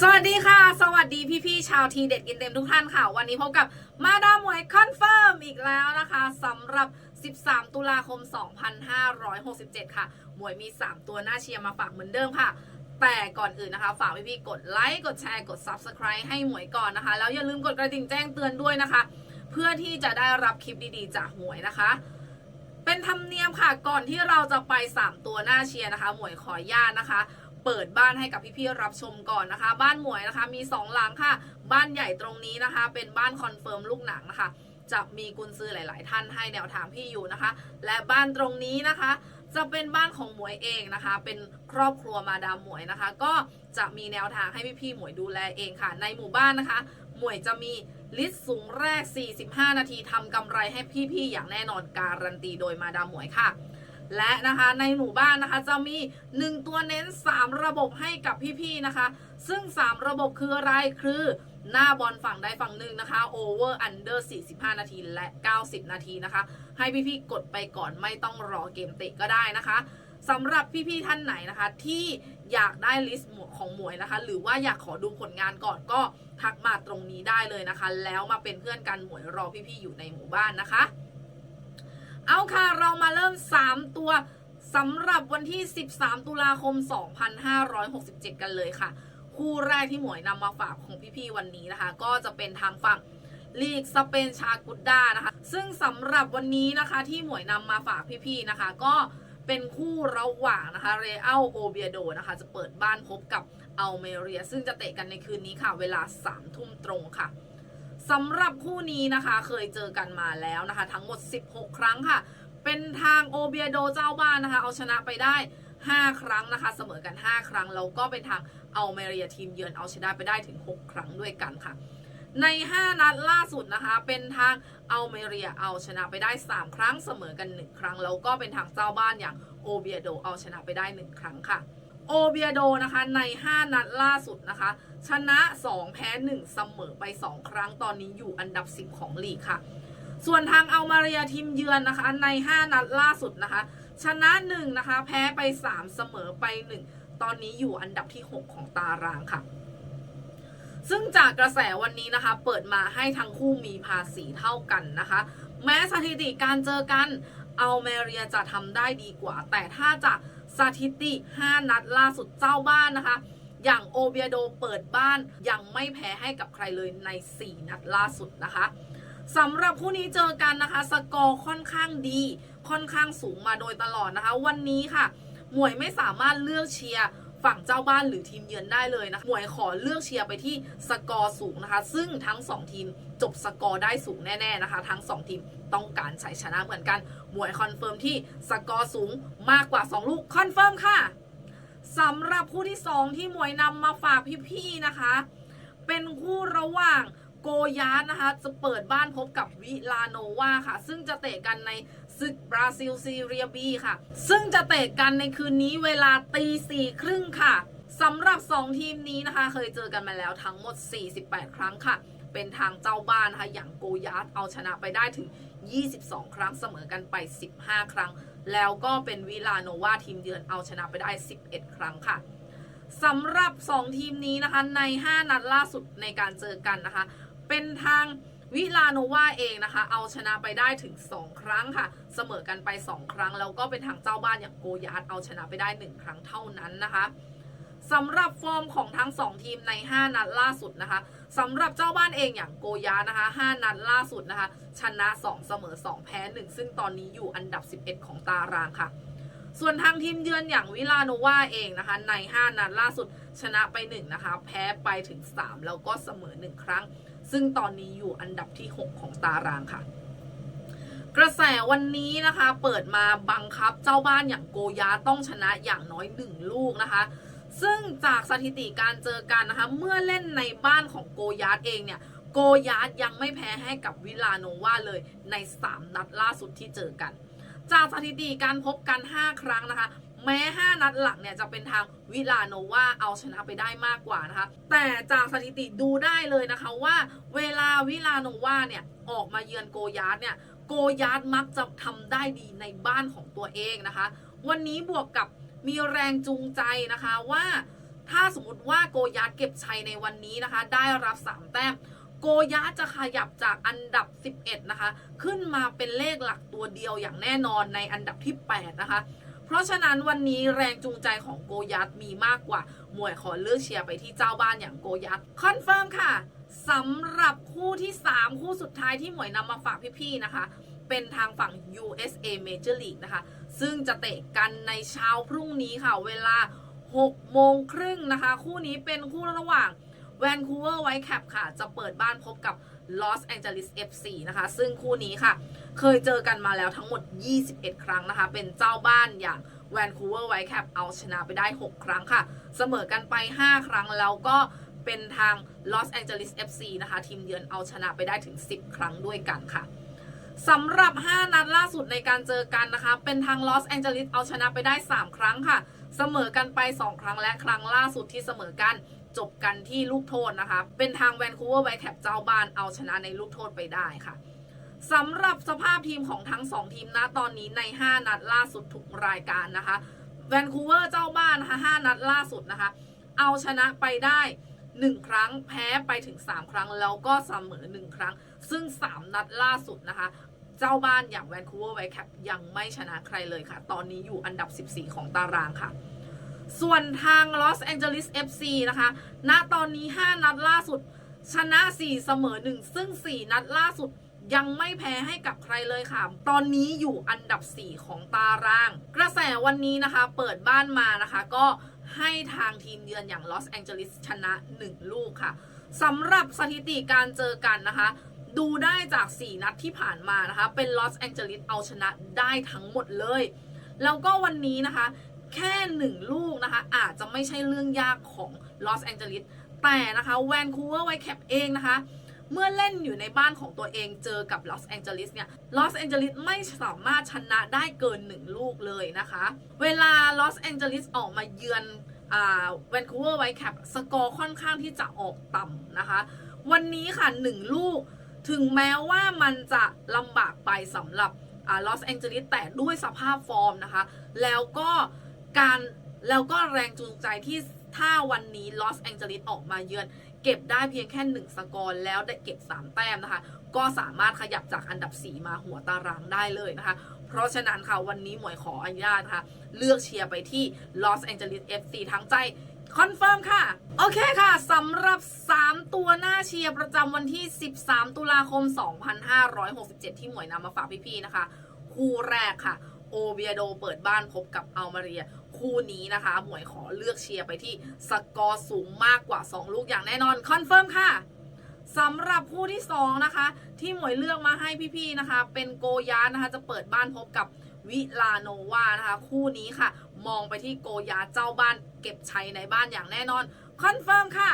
สวัสดีค่ะ สวัสดีพี่ๆชาวทีเด็ดกินเต็มทุกท่านค่ะ วันนี้พบกับมาดามหวยคอนเฟิร์มอีกแล้วนะคะสำหรับ 13 ตุลาคม 2567 ค่ะหมวยมี 3 ตัวหน้าเชียร์มาฝากเหมือนเดิมค่ะ แต่ก่อนอื่นนะคะ ฝากพี่ๆกดไลค์กดแชร์กด Subscribe ให้หมวยก่อนนะคะ แล้วอย่าลืมกดกระดิ่งแจ้งเตือนด้วยนะคะ เพื่อที่จะได้รับคลิปดีๆ จากหมวยนะคะ เป็นธรรมเนียมค่ะก่อนที่เราจะไป 3 ตัวหน้าเชียร์นะคะ หมวยขออนุญาตนะคะ เปิดบ้านให้กับพี่ๆรับชมก่อนนะคะ บ้านหมวยนะคะมี 2 หลังค่ะ บ้านใหญ่ตรงนี้นะคะ เป็นบ้านคอนเฟิร์มลูกหนังนะคะ จะมีกุญซือหลาย ๆ ท่านให้แนวทางพี่อยู่นะคะ และบ้านตรงนี้นะคะ จะเป็นบ้านของหมวยเองนะคะ เป็นครอบครัวมาดามหมวยนะคะ ก็จะมีแนวทางให้พี่ๆหมวยดูแลเองค่ะ ในหมู่บ้านนะคะ หมวยจะมีลิสต์สูงแรก 45 นาทีทำกำไรให้พี่ๆอย่างแน่นอนการันตีโดยมาดามหมวยค่ะ และนะคะในหมู่บ้านนะคะจะมี 1 ตัวเน้น 3 ระบบให้กับพี่ๆนะคะ ซึ่ง 3 ระบบคืออะไรคือหน้าบอลฝั่งใดฝั่งหนึ่งนะคะ over under 45 นาทีและ 90 นาทีนะคะ ให้พี่ๆกดไปก่อนไม่ต้องรอเกมเตะก็ได้นะคะสำหรับพี่ๆท่านไหนนะคะ ที่อยากได้ลิสต์ของหมวยนะคะ หรือว่าอยากขอดูผลงานก่อนก็ทักมาตรงนี้ได้เลยนะคะ แล้วมาเป็นเพื่อนกันหมวยรอพี่ๆอยู่ในหมู่บ้านนะคะ เอาค่ะเรามาเริ่ม 3 ตัวสำหรับวันที่ 13 ตุลาคม 2567 กันเลยค่ะ คู่แรกที่หมวยนำมาฝากของพี่ๆวันนี้นะคะ ก็จะเป็นทางฝั่งลีกสเปนชากุดดานะคะ ซึ่งสำหรับวันนี้นะคะที่หมวยนำมาฝากพี่ๆนะคะ ก็เป็นคู่ระหว่างนะคะเรอัลโอเบียโดนะคะ จะเปิดบ้านพบกับอัลเมเรีย ซึ่งจะเตะกันในคืนนี้ค่ะ เวลา3ทุ่มตรงค่ะ สำหรับคู่นี้นะคะเคยเจอกันมาแล้วนะคะ ทั้งหมด 16 ครั้งค่ะ เป็นทางโอเบียโดเจ้าบ้านนะคะ เอาชนะไปได้ 5 ครั้งนะคะ เสมอกัน 5 ครั้ง แล้วก็เป็นทางเอาเมรียทีมเยือนเอาชนะไปได้ถึง 6 ครั้งด้วยกันค่ะ ใน 5 นัดล่าสุดนะคะ เป็นทางเอาเมรียเอาชนะไปได้ 3 ครั้งเสมอกัน 1 ครั้ง แล้วก็เป็นทางเจ้าบ้านอย่างโอเบียโดเอาชนะไปได้ 1 ครั้งค่ะ โอเบียโดนะคะใน 5 นัดล่าสุดนะคะ ชนะ 2 แพ้ 1 เสมอไป 2 ครั้งตอนนี้อยู่อันดับ 10 ของลีกค่ะ ส่วนทางเอามาเรียทีมเยือนนะคะใน 5 นัดล่าสุดนะคะ ชนะ 1 นะคะ แพ้ไป 3 เสมอไป 1 ตอนนี้อยู่อันดับที่ 6 ของตารางค่ะ ซึ่งจากกระแสวันนี้นะคะ เปิดมาให้ทั้งคู่มีภาษีเท่ากันนะคะ แม้สถิติการเจอกัน อาเมเรียจะทำได้ดีกว่า แต่ถ้าจะสถิติ 5 นัดล่าสุดเจ้าบ้านนะคะ อย่างโอเบียโดเปิดบ้านยังไม่แพ้ให้กับใครเลยใน 4 นัดล่าสุดนะคะสำหรับคู่นี้เจอกันนะคะ สกอร์ค่อนข้างดี ค่อนข้างสูงมาโดยตลอดนะคะ วันนี้ค่ะ หมวยไม่สามารถเลือกเชียร์ ฝั่งเจ้าบ้านหรือทีมเยือนได้เลยนะคะหมวยขอเลือกเชียร์ไปที่สกอร์สูงนะคะ ซึ่งทั้ง 2 ทีมจบสกอร์ได้สูงแน่ๆนะคะ ทั้ง 2 ทีมต้องการชัยชนะเหมือนกัน หมวยคอนเฟิร์มที่สกอร์สูงมากกว่า 2 ลูกคอนเฟิร์มค่ะสำหรับคู่ที่ 2 ที่หมวยนำมาฝากพี่ๆนะคะ เป็นคู่ระหว่างโกยาสนะคะ จะเปิดบ้านพบกับวิลาโนวาค่ะ ซึ่งจะเตะกันใน ศึกบราซิลซีเรียบีค่ะ ซึ่งจะเตะกันในคืนนี้เวลาตีสี่ครึ่งค่ะสำหรับ 2 ทีมนี้นะคะ เคยเจอกันมาแล้วทั้งหมด 48 ครั้งค่ะ เป็นทางเจ้าบ้านนะคะอย่างโกยาสเอาชนะไปได้ถึง 22 ครั้งเสมอกันไป 15 ครั้ง แล้วก็เป็นวิลาโนวาทีมเยือนเอาชนะไปได้ 11 ครั้งค่ะสำหรับ 2 ทีมนี้นะคะใน 5 นัดล่าสุดในการเจอกันนะคะ เป็นทาง วิลาโนวาเองนะคะ เอาชนะไปได้ถึง 2 ครั้งค่ะ เสมอกันไป 2 ครั้ง แล้วก็เป็นทางเจ้าบ้านอย่างโกยาสเอาชนะไปได้ 1 ครั้งเท่านั้นนะคะสำหรับฟอร์มของทั้ง 2 ทีมใน 5 นัดล่าสุดนะคะสำหรับเจ้าบ้านเองอย่างโกยานะคะ 5 นัดล่าสุดนะคะ ชนะ 2 เสมอ 2 แพ้ 1 ซึ่งตอนนี้อยู่อันดับ 11 ของตารางค่ะ ส่วนทางทีมเยือนอย่างวิลาโนวาเองนะคะ ใน 5 นัดล่าสุดชนะไป 1 นะคะ แพ้ไปถึง 3 แล้วก็เสมอ 1 ครั้ง ซึ่งตอนนี้อยู่อันดับที่ 6 ของตารางค่ะ กระแสวันนี้นะคะ เปิดมาบังคับเจ้าบ้านอย่างโกยาต้องชนะอย่างน้อย1ลูกนะคะ ซึ่งจากสถิติการเจอกันนะคะ เมื่อเล่นในบ้านของโกยาเองเนี่ยโกยายังไม่แพ้ให้กับวิลาโนวาเลยใน 3 นัดล่าสุดที่เจอกัน จากสถิติการพบกัน 5 ครั้งนะคะ แม้ 5 นัดหลักเนี่ยจะเป็นทางวิลาโนวาเอาชนะไปได้มากกว่านะคะ แต่จากสถิติดูได้เลยนะคะว่าเวลาวิลาโนวาเนี่ยออกมาเยือนโกยาร์ดเนี่ยโกยาร์ดมักจะทำได้ดีในบ้านของตัวเองนะคะ วันนี้บวกกับมีแรงจูงใจนะคะว่าถ้าสมมติว่าโกยะเก็บชัยในวันนี้นะคะ ได้รับ 3 แต้มโกยะจะขยับจากอันดับ 11 นะคะ ขึ้นมาเป็นเลขหลักตัวเดียวอย่างแน่นอนในอันดับที่ 8 นะคะ เพราะฉะนั้นวันนี้แรงจูงใจของโกยัตมีมากกว่า มวยขอเลือกเชียร์ไปที่เจ้าบ้านอย่างโกยัตคอนเฟิร์มค่ะสำหรับคู่ที่ 3 คู่สุดท้ายที่หมวยนำมาฝากพี่ๆนะคะ เป็นทางฝั่ง USA Major League นะคะ ซึ่งจะเตะกันในเช้าพรุ่งนี้ค่ะ เวลา6โมงครึ่งนะคะ คู่นี้เป็นคู่ระหว่าง Vancouver Whitecaps ค่ะ จะเปิดบ้านพบกับ Los Angeles FC นะคะ ซึ่งคู่นี้ค่ะ เคยเจอกันมาแล้วทั้งหมด 21 ครั้งนะคะ เป็นเจ้าบ้านอย่าง Vancouver Whitecaps เอาชนะไปได้ 6 ครั้งค่ะ เสมอกันไป 5 ครั้งแล้วก็เป็นทาง Los Angeles FC นะคะ ทีมเยือนเอาชนะไปได้ถึง 10 ครั้งด้วยกันค่ะสำหรับ 5 นัดล่าสุดในการเจอกันนะคะ เป็นทางลอสแองเจลิสเอาชนะไปได้ 3 ครั้งค่ะ เสมอกันไป 2 ครั้งและครั้งล่าสุดที่เสมอกัน จบกันที่ลูกโทษนะคะ เป็นทางแวนคูเวอร์ไวท์แคปเจ้าบ้านเอาชนะในลูกโทษไปได้ค่ะสำหรับสภาพทีมของทั้ง 2 ทีมนะตอนนี้ใน 5 นัดล่าสุดทุกรายการนะคะแวนคูเวอร์เจ้าบ้านนะคะ5นัดล่าสุดนะคะ เอาชนะไปได้ 1 ครั้งแพ้ไปถึง 3 ครั้งแล้วก็เสมอ 1 ครั้ง ซึ่ง 3 นัดล่าสุดนะคะ เจ้าบ้านอย่างแวนคูเวอร์ไวท์แคปยังไม่ชนะใครเลยค่ะ ตอนนี้อยู่อันดับ 14 ของตารางค่ะ ส่วนทางลอสแองเจลิส FC นะคะ ณ ตอนนี้ 5 นัดล่าสุด ชนะ 4 เสมอ 1 ซึ่ง 4 นัดล่าสุดยังไม่แพ้ให้กับใครเลยค่ะ ตอนนี้อยู่อันดับ 4 ของตาราง กระแสวันนี้นะคะ เปิดบ้านมานะคะ ก็ให้ทางทีมเยือนอย่างลอสแองเจลิสชนะ 1 ลูกค่ะสำหรับสถิติการเจอกันนะคะ ดูได้จาก 4 นัดที่ผ่านมานะคะ เป็นลอสแองเจลิสเอาชนะได้ทั้งหมดเลย แล้วก็วันนี้นะคะ แค่หนึ่งลูกนะคะ อาจจะไม่ใช่เรื่องยากของลอสแองเจลิสแต่นะคะแวนคูเวอร์ไวแคปเองนะคะเมื่อเล่นอยู่ในบ้านของตัวเองเจอกับลอสแองเจลิสเนี่ย ลอสแองเจลิสไม่สามารถชนะได้เกิน 1 ลูกเลยนะคะ เวลาลอสแองเจลิสออกมาเยือนแวนคูเวอร์ไวท์แคปสกอร์ค่อนข้างที่จะออกต่ำนะคะ วันนี้ค่ะ 1 ลูก ถึงแม้ว่ามันจะลำบากไปสำหรับลอสแองเจลิสแต่ด้วยสภาพฟอร์มนะคะ แล้วก็ การแล้วก็แรงจูงใจที่ถ้าวันนี้ลอสแองเจลิสออกมาเยือน เก็บได้เพียงแค่ 1 สกอร์แล้วได้เก็บ 3 แต้มนะคะ ก็สามารถขยับจากอันดับ 4 มาหัวตารางได้เลยนะคะ เพราะฉะนั้นค่ะ วันนี้หมวยขออนุญาตนะคะเลือกเชียร์ไปที่ลอสแองเจลิส FC ทั้งใจคอนเฟิร์มค่ะ โอเคค่ะสำหรับ 3 ตัวหน้าเชียร์ประจำวันที่ 13 ตุลาคม 2567 ที่หมวยนำมาฝากพี่ๆนะคะ คู่แรกค่ะ โอเบียโดเปิดบ้านพบกับอัลมาเรีย คู่นี้นะคะ หมวยขอเลือกเชียร์ไปที่สกอร์สูงมากกว่า 2 ลูกอย่างแน่นอนคอนเฟิร์มค่ะสำหรับคู่ที่ 2 นะคะ ที่หมวยเลือกมาให้พี่ๆนะคะ เป็นโกยานะคะ จะเปิดบ้านพบกับวิลาโนวานะคะ คู่นี้ค่ะ มองไปที่โกยาเจ้าบ้านเก็บชัยในบ้านอย่างแน่นอนคอนเฟิร์มค่ะ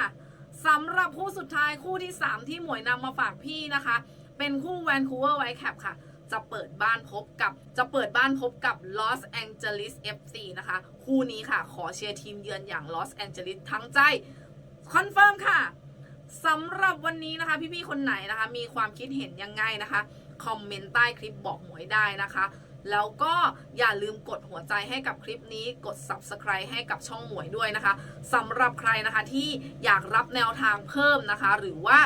สำหรับคู่สุดท้ายคู่ที่ 3 ที่หมวยนำมาฝากพี่นะคะ เป็นคู่แวนคูเวอร์ไวท์แคปค่ะ จะเปิดบ้านพบกับจะเปิดบ้านพบกับ Los Angeles FC นะคะ คู่นี้ค่ะ ขอเชียร์ทีมเยือนอย่าง Los Angeles ทั้งใจ คอนเฟิร์มค่ะสำหรับวันนี้นะคะ พี่ๆ คนไหนนะคะ มีความคิดเห็นยังไงนะคะ คอมเมนต์ใต้คลิปบอกหมวยได้นะคะ แล้วก็อย่าลืมกดหัวใจให้กับคลิปนี้กด subscribe ให้กับช่องหมวยด้วยนะคะสำหรับใครนะคะที่อยากรับแนวทางเพิ่มนะคะ หรือว่า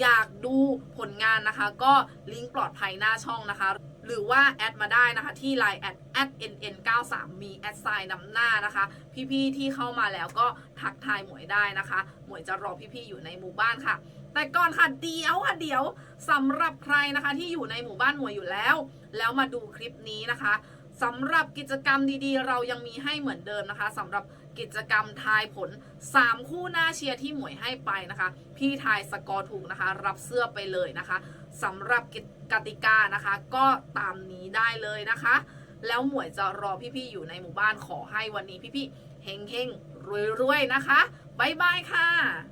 อยากดูผลงานนะคะ ก็ลิงก์ปลอดภัยหน้าช่องนะคะ หรือว่าแอดมาได้นะคะที่ Line แอด @nn93 มีแอดไซน์นำหน้านะคะ พี่ๆที่เข้ามาแล้วก็ทักทายหมวยได้นะคะ หมวยจะรอพี่ๆอยู่ในหมู่บ้านค่ะ แต่ก่อนค่ะเดี๋ยวค่ะเดี๋ยวสำหรับใครนะคะที่อยู่ในหมู่บ้านหมวยอยู่แล้ว แล้วมาดูคลิปนี้นะคะสำหรับกิจกรรมดีๆ เรายังมีให้เหมือนเดิมนะคะสำหรับ กิจกรรมทายผล 3 คู่หน้าเชียร์ที่หมวยให้ไปนะคะ พี่ทายสกอร์ถูกนะคะ รับเสื้อไปเลยนะคะสำหรับกติกานะคะ ก็ตามนี้ได้เลยนะคะ แล้วหมวยจะรอพี่ๆอยู่ในหมู่บ้านขอให้วันนี้พี่ๆเฮงๆรวยๆนะคะบ๊ายบายค่ะ